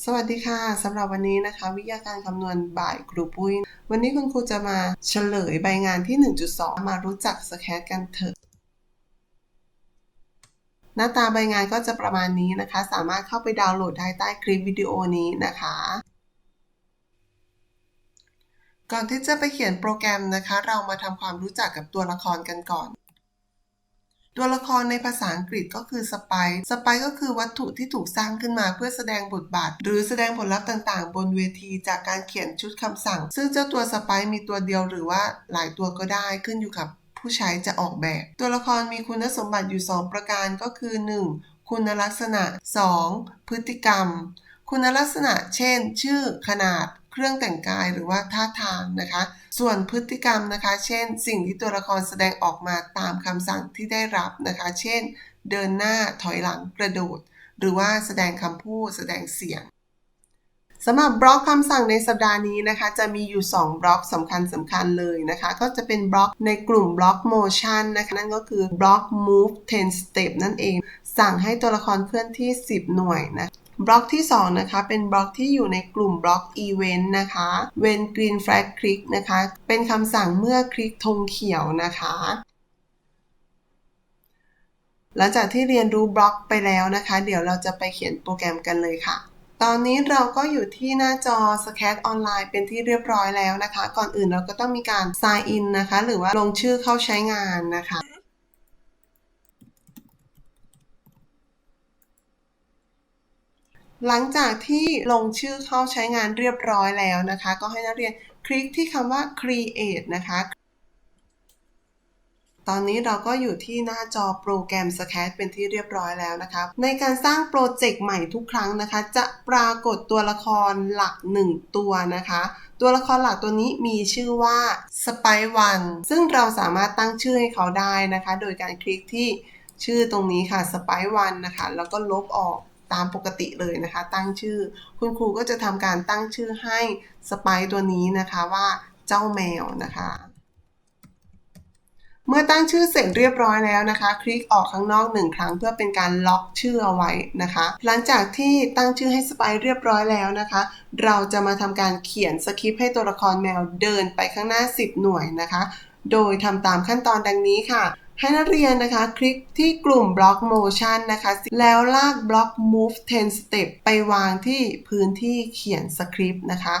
สวัสดีค่ะสำหรับวันนี้นะคะ วิทยาการคำนวณบ่ายครูปุ้ย วันนี้คุณครูจะมาเฉลยใบงานที่ 1.2 มารู้จักสแคตกันเถอะหน้าตาใบงานก็จะประมาณนี้นะคะ สามารถเข้าไปดาวน์โหลดได้ใต้คลิปวิดีโอนี้นะคะ ก่อนที่จะไปเขียนโปรแกรมนะคะ เรามาทำความรู้จักกับตัวละครกันก่อน ตัวละครในภาษาอังกฤษก็คือสไปสไปก็คือวัตถุที่ถูกสร้างขึ้นมาเพื่อแสดงบทบาท หรือแสดงผลลัพธ์ต่างๆ บนเวทีจากการเขียนชุดคำสั่ง ซึ่งเจ้าตัวสไปมีตัวเดียวหรือว่าหลายตัวก็ได้ขึ้นอยู่กับผู้ใช้จะออกแบบ ตัวละครมีคุณสมบัติอยู่ 2 ประการก็คือ 1. คุณลักษณะ 2. พฤติกรรม คุณลักษณะ เช่น ชื่อขนาด เครื่องแต่งกายหรือว่าท่าทางนะคะ ส่วนพฤติกรรมนะคะ เช่น สิ่งที่ตัวละครแสดงออกมาตามคำสั่งที่ได้รับนะคะ เช่น เดินหน้าถอยหลังกระโดด หรือว่าแสดงคำพูดแสดงเสียงสำหรับบล็อกคำสั่งในสัปดาห์นี้นะคะ จะมีอยู่ 2 บล็อกสำคัญสำคัญเลยนะคะ ก็จะเป็นบล็อกในกลุ่มบล็อก motion นะคะนั่นก็คือบล็อก move 10 step นั่นเอง สั่งให้ตัวละครเคลื่อนที่ 10 หน่วยนะ บล็อกที่ 2 นะคะ เป็นบล็อกที่อยู่ในกลุ่มบล็อก event นะคะ when green flag click นะคะ เป็นคำสั่งเมื่อคลิกธงเขียวนะคะ หลังจากที่เรียนรู้บล็อกไปแล้วนะคะ เดี๋ยวเราจะไปเขียนโปรแกรมกันเลยค่ะตอนนี้เราก็อยู่ที่หน้าจอ Scat ออนไลน์เป็นที่เรียบร้อยแล้วนะคะ ก่อนอื่นเราก็ต้องมีการ sign in นะคะ หรือว่าลงชื่อเข้าใช้งานนะคะ หลังจากที่ลงชื่อเข้าใช้งานเรียบร้อยแล้วนะคะ ก็ให้นักเรียนคลิกที่คำว่า create นะคะ ตอนนี้เราก็อยู่ที่หน้าจอโปรแกรม Scat เป็นที่เรียบร้อยแล้วนะคะ ในการสร้างโปรเจกต์ใหม่ทุกครั้งนะคะ จะปรากฏตัวละครหลัก 1 ตัวนะคะ ตัวละครหลักตัวนี้มีชื่อว่า Spy One ซึ่งเราสามารถตั้งชื่อให้เขาได้นะคะ โดยการคลิกที่ชื่อตรงนี้ค่ะ Spy One นะคะ แล้วก็ลบออก ตามปกติเลยนะคะ ตั้งชื่อ คุณครูก็จะทำการตั้งชื่อให้สไปตัวนี้นะคะว่าเจ้าแมวนะคะ เมื่อตั้งชื่อเสร็จเรียบร้อยแล้วนะคะ คลิกออกข้างนอกหนึ่งครั้งเพื่อเป็นการล็อกชื่อเอาไว้นะคะ หลังจากที่ตั้งชื่อให้สไปเรียบร้อยแล้วนะคะ เราจะมาทำการเขียนสคริปต์ให้ตัวละครแมวเดินไปข้างหน้า 10 หน่วยนะคะโดยทำตามขั้นตอนดังนี้ค่ะ ให้นักเรียนนะคะ คลิกที่กลุ่มบล็อก motion นะคะ แล้วลากบล็อก move 10 step ไปวางที่พื้นที่เขียนสคริปต์นะคะ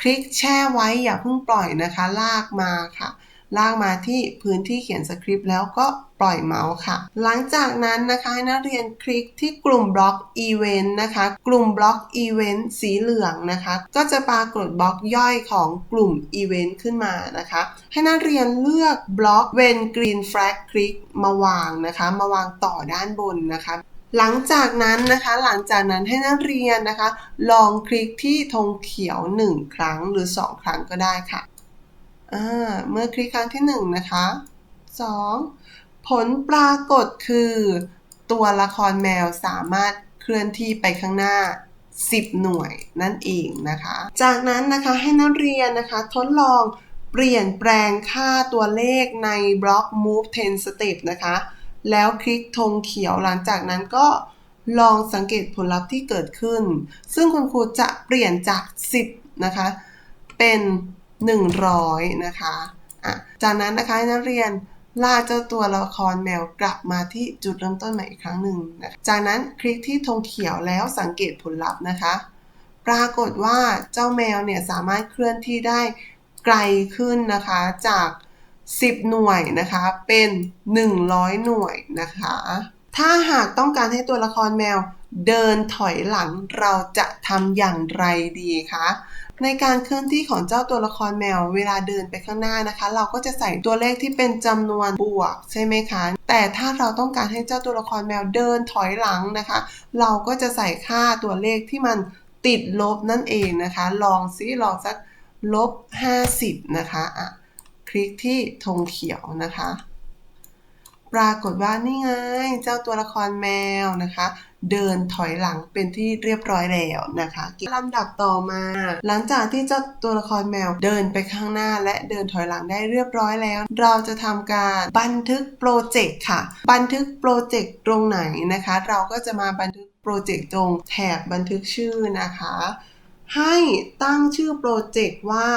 คลิกแช่ไว้อย่าเพิ่งปล่อยนะคะ ลากมาค่ะ ลากมาที่พื้นที่เขียนสคริปต์แล้วก็ปล่อยเมาส์ค่ะ หลังจากนั้นนะคะให้นักเรียนคลิกที่กลุ่มบล็อก Event นะคะ กลุ่มบล็อก Event สีเหลืองนะคะ ก็จะปรากฏบล็อกย่อยของกลุ่ม Event ขึ้นมานะคะ ให้นักเรียนเลือกบล็อก When Green Flag Click มาวางนะคะ มาวางต่อด้านบนนะคะหลังจากนั้นนะคะหลังจากนั้นให้นักเรียนนะคะ ลองคลิกที่ธงเขียว 1 ครั้งหรือ 2 ครั้งก็ได้ค่ะ เมื่อคลิกครั้งที่1นะคะ 2. ผลปรากฏคือ ตัวละครแมวสามารถเคลื่อนที่ไปข้างหน้า 10 หน่วยนั่นเองนะคะ จากนั้นนะคะให้นักเรียนนะคะทดลองเปลี่ยนแปลงค่าตัวเลขในบล็อก move 10 step นะคะ แล้วคลิกธงเขียวหลังจากนั้นก็ลองสังเกตผลลัพธ์ที่เกิดขึ้น ซึ่งคุณครูจะเปลี่ยนจาก 10 นะคะ เป็น 100 นะคะอะจากนั้นนะคะนักเรียนลากเจ้าตัวละครแมวกลับมาที่จุดเริ่มต้นใหม่อีกครั้งหนึ่งนะจากนั้นคลิกที่ธงเขียวแล้วสังเกตผลลัพธ์นะคะ ปรากฏว่าเจ้าแมวเนี่ยสามารถเคลื่อนที่ได้ไกลขึ้นนะคะจาก 10 หน่วยนะคะเป็น 100 หน่วยนะคะ ถ้าหากต้องการให้ตัวละครแมวเดินถอยหลังเราจะทำอย่างไรดีคะ ในการเคลื่อนที่ของเจ้าตัวละครแมวเวลาเดินไปข้างหน้านะคะ เราก็จะใส่ตัวเลขที่เป็นจำนวนบวกใช่ไหมคะ แต่ถ้าเราต้องการให้เจ้าตัวละครแมวเดินถอยหลังนะคะ เราก็จะใส่ค่าตัวเลขที่มันติดลบนั่นเองนะคะ ลองซิลองสักลบ 50 นะคะอะคลิกที่ธงเขียวนะคะ ปรากฏว่านี่ไง เจ้าตัวละครแมวนะคะ เดินถอยหลังเป็นที่เรียบร้อยแล้วนะคะลำดับต่อมา หลังจากที่เจ้าตัวละครแมวเดินไปข้างหน้าและเดินถอยหลังได้เรียบร้อยแล้ว เราจะทำการบันทึกโปรเจกต์ค่ะ บันทึกโปรเจกต์ตรงไหนนะคะ เราก็จะมาบันทึกโปรเจกต์ตรงแถบบันทึกชื่อนะคะ ให้ตั้งชื่อโปรเจกต์ว่า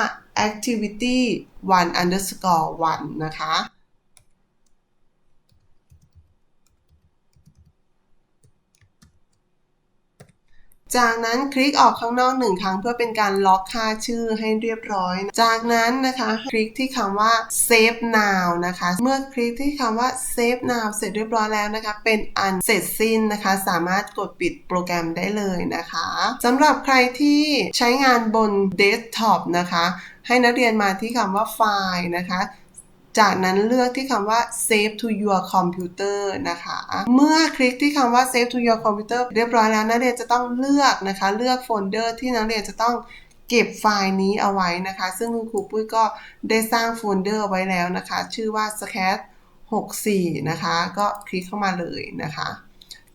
activity one underscore one นะคะ จากนั้นคลิกออกข้างนอกหนึ่งครั้งเพื่อเป็นการล็อกค่าชื่อให้เรียบร้อย จากนั้นนะคะคลิกที่คำว่า save now นะคะ เมื่อคลิกที่คำว่า save now เสร็จเรียบร้อยแล้วนะคะ เป็นอันเสร็จสิ้นนะคะ สามารถกดปิดโปรแกรมได้เลยนะคะสำหรับใครที่ใช้งานบนเดสก์ท็อปนะคะ ให้นักเรียนมาที่คำว่าไฟล์นะคะ จากนั้นเลือกที่คำว่า save to your computer นะคะ เมื่อคลิกที่คำว่า save to your computer เรียบร้อยแล้วนักเรียนจะต้องเลือกนะคะ เลือกโฟลเดอร์ที่นักเรียนจะต้องเก็บไฟล์นี้เอาไว้นะคะ ซึ่งคุณครูปุ้ยก็ได้สร้างโฟลเดอร์ไว้แล้วนะคะ ชื่อว่า scat 64 นะคะ ก็คลิกเข้ามาเลยนะคะ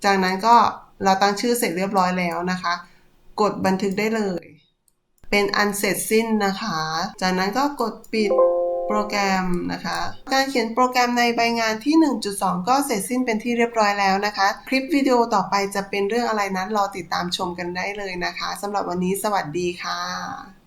จากนั้นก็เราตั้งชื่อเสร็จเรียบร้อยแล้วนะคะ กดบันทึกได้เลย เป็นอันเสร็จสิ้นนะคะ จากนั้นก็กดปิด โปรแกรมนะคะ การเขียนโปรแกรมในใบงานที่ 1.2 ก็เสร็จสิ้นเป็นที่เรียบร้อยแล้วนะคะ คลิปวิดีโอต่อไปจะเป็นเรื่องอะไรนั้นรอติดตามชมกันได้เลยนะคะสำหรับวันนี้สวัสดีค่ะ